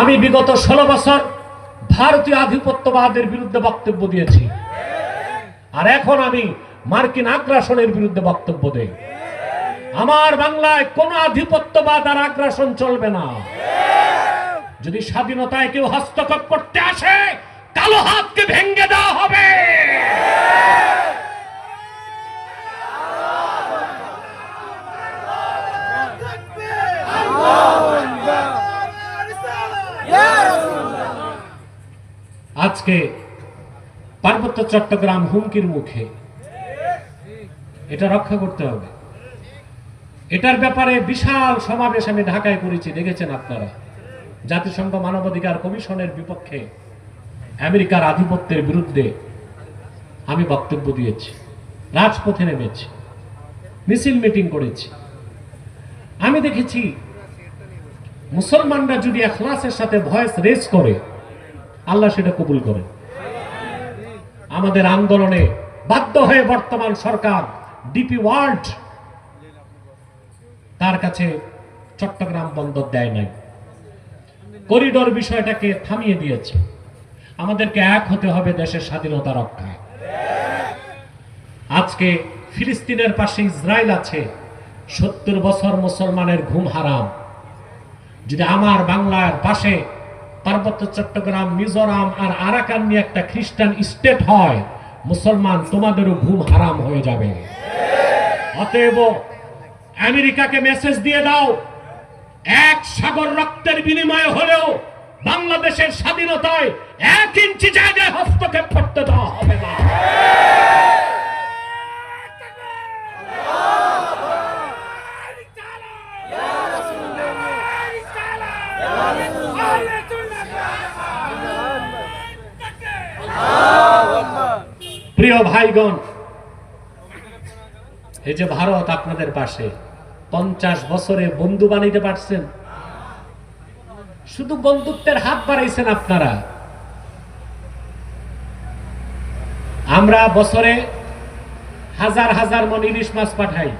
আমি বিগত ষোলো বছর ভারতীয় আধিপত্যবাদের বিরুদ্ধে বক্তব্য দিয়েছি। আর এখন আমি মার্কিন আগ্রাসনের বিরুদ্ধে বক্তব্য দেই। আমার বাংলায় কোন আধিপত্যবাদ আর আগ্রাসন চলবে না। যদি স্বাধীনতায় কেউ হস্তক্ষেপ করতে আসে আজকে পার্বত্য চট্টগ্রাম হুমকির মুখে এটা রক্ষা করতে হবে। এটার ব্যাপারে বিশাল সমাবেশ আমি ঢাকায় করেছি, দেখেছেন আপনারা। জাতিসংঘ মানবাধিকার কমিশনের বিপক্ষে আমেরিকার আধিপত্যের বিরুদ্ধে আমি বক্তব্য দিয়েছি, রাজপথে নেমেছি, মিছিল মিটিং করেছি। আমি দেখেছি, মুসলমানরা যদি এখলাসের সাথে ভয়েস রেজ করে আল্লাহ সেটা কবুল করে। আমাদের আন্দোলনে বাধ্য হয়ে বর্তমান সরকার ডিপি ওয়ার্ল্ড তার কাছে চট্টগ্রাম বন্দর দেয় নাই। করিডোর বিষয়টাকে থামিয়ে দিয়েছে। আমাদেরকে এক হতে হবে দেশের স্বাধীনতা রক্ষায়। আজকে ফিলিস্তিনের পাশে ইসরায়েল আছে, সত্তর বছর মুসলমানের ঘুম হারাম। যদি আমার বাংলার পাশে পার্বত্য চট্টগ্রাম, মিজোরাম আর আরাকান নিয়ে একটা খ্রিস্টান স্টেট হয়, মুসলমান তোমাদেরও ঘুম হারাম হয়ে যাবে। অতএব আমেরিকাকে মেসেজ দিয়ে দাও, এক সাগর রক্তের বিনিময়ে হলেও বাংলাদেশের স্বাধীনতায় এক ইঞ্চি জায়গায় হস্তক্ষেপ প্রিয় ভাইগণ, এই যে ভারত আপনাদের পাশে, পঞ্চাশ বছরে বন্ধু বানাইতে পারছেন? শুধু বন্ধুত্বের হাত বাড়াইছেন আপনারা। আমরা বছরে হাজার হাজার মন ইলিশ মাছ পাঠাই।